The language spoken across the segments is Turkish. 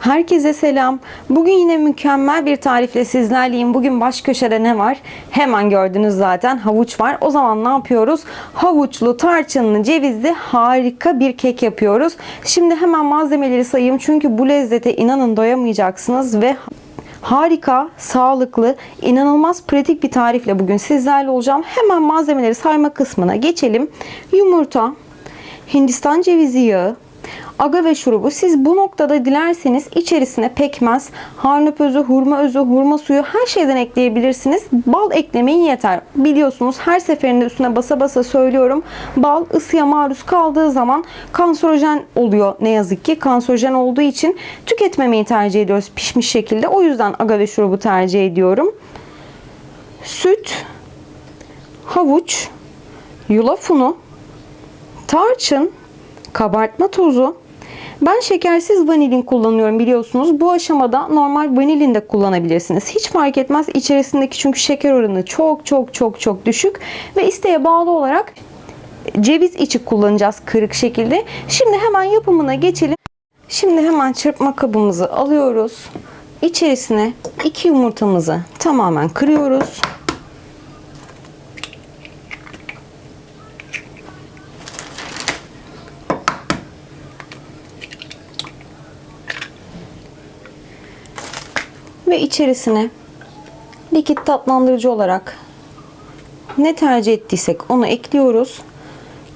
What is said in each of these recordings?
Herkese selam. Bugün yine mükemmel bir tarifle sizlerleyim. Bugün baş köşede ne var? Hemen gördünüz zaten havuç var. O zaman ne yapıyoruz? Havuçlu, tarçınlı, cevizli harika bir kek yapıyoruz. Şimdi hemen malzemeleri sayayım. Çünkü bu lezzete inanın doyamayacaksınız ve harika, sağlıklı, inanılmaz pratik bir tarifle bugün sizlerle olacağım. Hemen malzemeleri sayma kısmına geçelim. Yumurta, Hindistan cevizi yağı, agave şurubu. Siz bu noktada dilerseniz içerisine pekmez, harnöp özü, hurma özü, hurma suyu her şeyden ekleyebilirsiniz. Bal eklemeyin yeter. Biliyorsunuz her seferinde üstüne basa basa söylüyorum. Bal ısıya maruz kaldığı zaman kanserojen oluyor ne yazık ki. Kanserojen olduğu için tüketmemeyi tercih ediyoruz pişmiş şekilde. O yüzden agave şurubu tercih ediyorum. Süt, havuç, yulaf unu, tarçın, kabartma tozu. Ben şekersiz vanilin kullanıyorum biliyorsunuz. Bu aşamada normal vanilin de kullanabilirsiniz. Hiç fark etmez. İçerisindeki çünkü şeker oranı çok çok çok çok düşük ve isteğe bağlı olarak ceviz içi kullanacağız kırık şekilde. Şimdi hemen yapımına geçelim. Şimdi hemen çırpma kabımızı alıyoruz. İçerisine iki yumurtamızı tamamen kırıyoruz. Ve içerisine likit tatlandırıcı olarak ne tercih ettiysek onu ekliyoruz.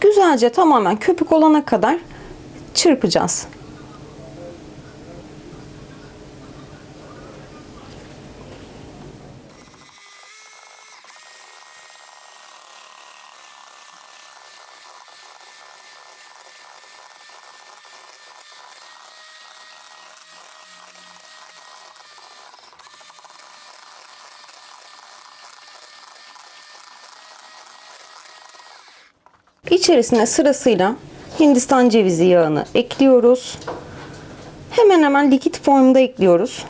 Güzelce tamamen köpük olana kadar çırpacağız. İçerisine sırasıyla Hindistan cevizi yağını ekliyoruz. Hemen hemen likit formda ekliyoruz.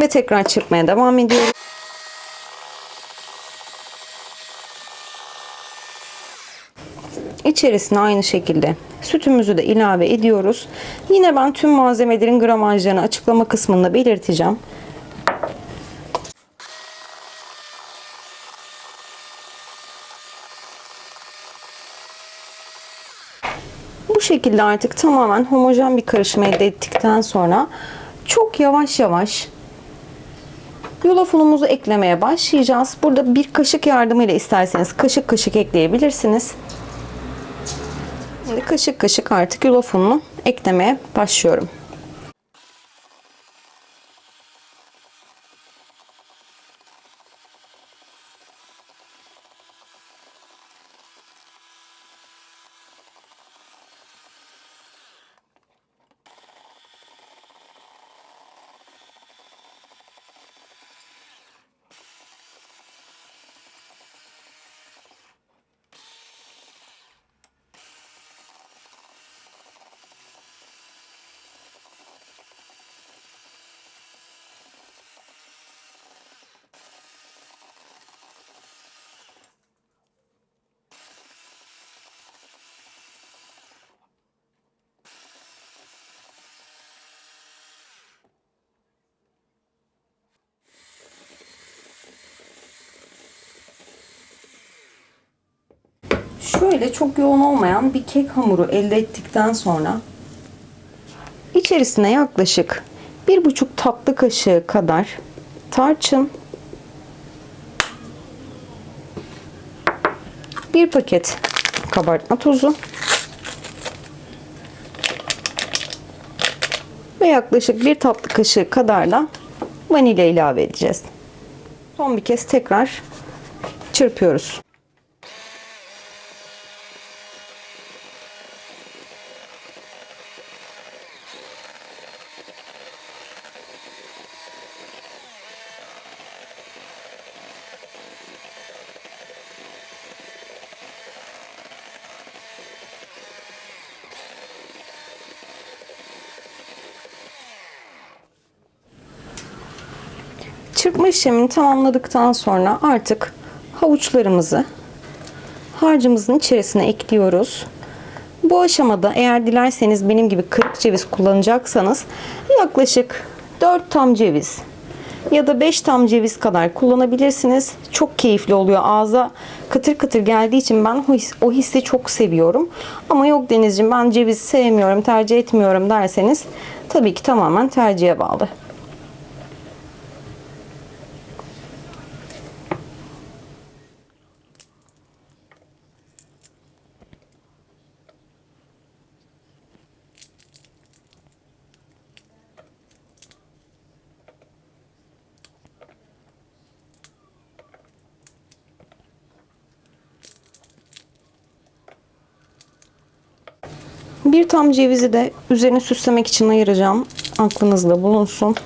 Ve tekrar çırpmaya devam ediyoruz. İçerisine aynı şekilde sütümüzü de ilave ediyoruz. Yine ben tüm malzemelerin gramajlarını açıklama kısmında belirteceğim. Bu şekilde artık tamamen homojen bir karışım elde ettikten sonra çok yavaş yavaş yulaf unumuzu eklemeye başlayacağız. Burada bir kaşık yardımıyla isterseniz kaşık kaşık ekleyebilirsiniz. Şimdi kaşık kaşık artık yulaf ununu eklemeye başlıyorum. Şöyle çok yoğun olmayan bir kek hamuru elde ettikten sonra içerisine yaklaşık bir buçuk tatlı kaşığı kadar tarçın, bir paket kabartma tozu ve yaklaşık bir tatlı kaşığı kadar da vanilya ilave edeceğiz. Son bir kez tekrar çırpıyoruz. Çırpma işlemini tamamladıktan sonra artık havuçlarımızı harcımızın içerisine ekliyoruz. Bu aşamada eğer dilerseniz benim gibi kırık ceviz kullanacaksanız yaklaşık 4 tam ceviz ya da 5 tam ceviz kadar kullanabilirsiniz. Çok keyifli oluyor. Ağza kıtır kıtır geldiği için ben o, his, o hissi çok seviyorum. Ama yok Denizciğim ben ceviz sevmiyorum, tercih etmiyorum derseniz tabii ki tamamen tercihe bağlı. Bir tam cevizi de üzerine süslemek için ayıracağım. Aklınızda bulunsun.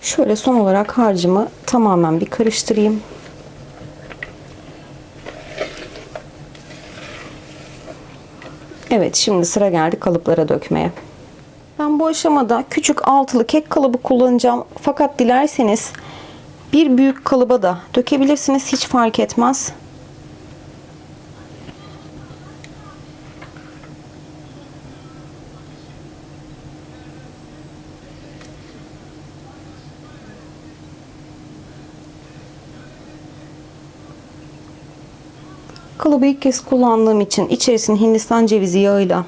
Şöyle son olarak harcımı tamamen bir karıştırayım. Evet şimdi sıra geldi kalıplara dökmeye. Aşamada küçük altılı kek kalıbı kullanacağım. Fakat dilerseniz bir büyük kalıba da dökebilirsiniz. Hiç fark etmez. Kalıbı ilk kez kullandığım için içerisine Hindistan cevizi yağıyla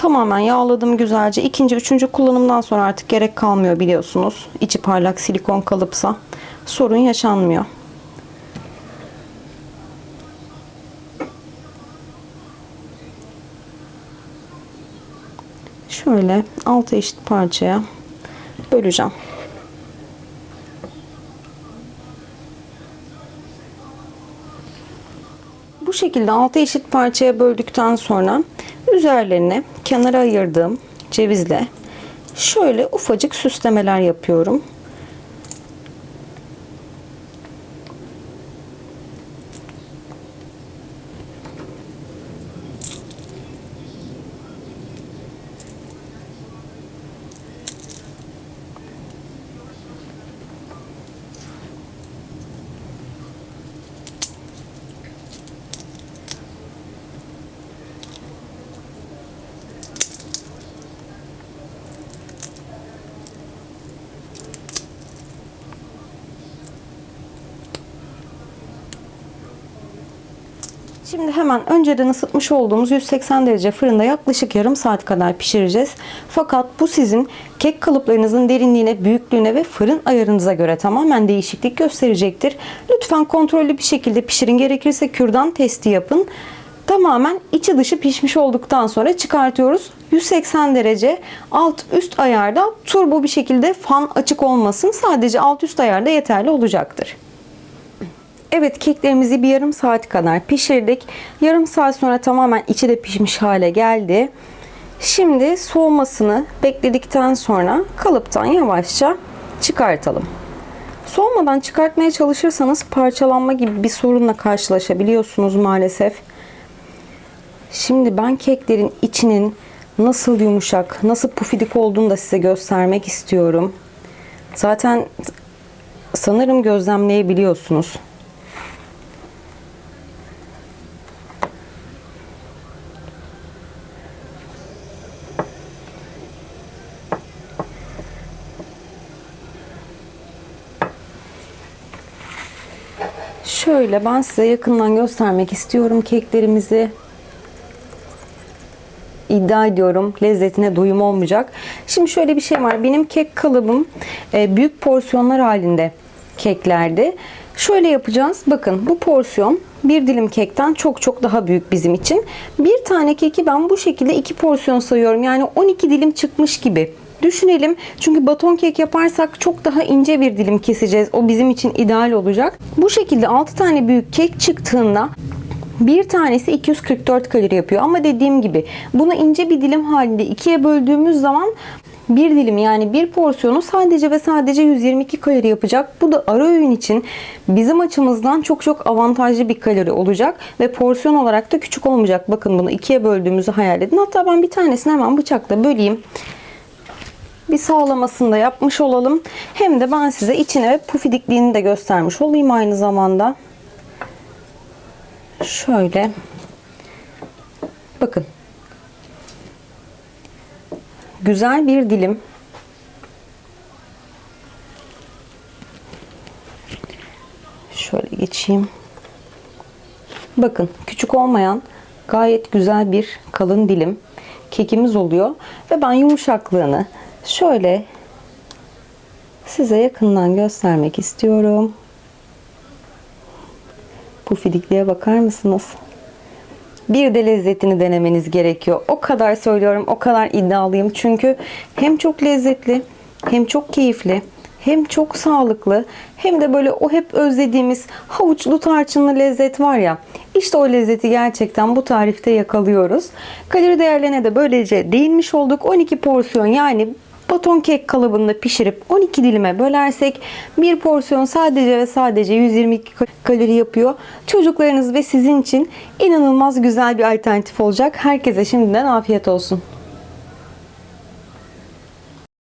Tamamen yağladım güzelce. İkinci, üçüncü kullanımdan sonra artık gerek kalmıyor biliyorsunuz. İçi parlak silikon kalıpsa sorun yaşanmıyor. Şöyle altı eşit parçaya böleceğim. Bu şekilde altı eşit parçaya böldükten sonra üzerlerine kenara ayırdığım cevizle şöyle ufacık süslemeler yapıyorum. Şimdi hemen önceden ısıtmış olduğumuz 180 derece fırında yaklaşık yarım saat kadar pişireceğiz. Fakat bu sizin kek kalıplarınızın derinliğine, büyüklüğüne ve fırın ayarınıza göre tamamen değişiklik gösterecektir. Lütfen kontrollü bir şekilde pişirin. Gerekirse kürdan testi yapın. Tamamen içi dışı pişmiş olduktan sonra çıkartıyoruz. 180 derece alt üst ayarda turbo bir şekilde fan açık olmasın. Sadece alt üst ayarda yeterli olacaktır. Evet keklerimizi bir yarım saat kadar pişirdik. Yarım saat sonra tamamen içi de pişmiş hale geldi. Şimdi soğumasını bekledikten sonra kalıptan yavaşça çıkartalım. Soğumadan çıkartmaya çalışırsanız parçalanma gibi bir sorunla karşılaşabiliyorsunuz maalesef. Şimdi ben keklerin içinin nasıl yumuşak, nasıl pufidik olduğunu da size göstermek istiyorum. Zaten sanırım gözlemleyebiliyorsunuz. Şöyle ben size yakından göstermek istiyorum keklerimizi. İddia ediyorum lezzetine doyum olmayacak. Şimdi şöyle bir şey var. Benim kek kalıbım e, büyük porsiyonlar halinde keklerdi. Şöyle yapacağız. Bakın bu porsiyon bir dilim kekten çok çok daha büyük bizim için. Bir tane keki ben bu şekilde iki porsiyon sayıyorum. Yani 12 dilim çıkmış gibi düşünelim. Çünkü baton kek yaparsak çok daha ince bir dilim keseceğiz. O bizim için ideal olacak. Bu şekilde 6 tane büyük kek çıktığında bir tanesi 244 kalori yapıyor. Ama dediğim gibi bunu ince bir dilim halinde ikiye böldüğümüz zaman bir dilim yani bir porsiyonu sadece ve sadece 122 kalori yapacak. Bu da ara öğün için bizim açımızdan çok çok avantajlı bir kalori olacak ve porsiyon olarak da küçük olmayacak. Bakın bunu ikiye böldüğümüzü hayal edin. Hatta ben bir tanesini hemen bıçakla böleyim. Bir sağlamasını da yapmış olalım. Hem de ben size içine ve pufidikliğini de göstermiş olayım aynı zamanda. Şöyle. Bakın. Güzel bir dilim. Şöyle geçeyim. Bakın küçük olmayan gayet güzel bir kalın dilim kekimiz oluyor. Ve ben yumuşaklığını şöyle size yakından göstermek istiyorum. Pufidikliğe bakar mısınız? Bir de lezzetini denemeniz gerekiyor. O kadar söylüyorum, o kadar iddialıyım. Çünkü hem çok lezzetli, hem çok keyifli, hem çok sağlıklı, hem de böyle o hep özlediğimiz havuçlu tarçınlı lezzet var ya. İşte o lezzeti gerçekten bu tarifte yakalıyoruz. Kalori değerlerine de böylece değinmiş olduk. 12 porsiyon yani baton kek kalıbında pişirip 12 dilime bölersek bir porsiyon sadece ve sadece 122 kalori yapıyor. Çocuklarınız ve sizin için inanılmaz güzel bir alternatif olacak. Herkese şimdiden afiyet olsun.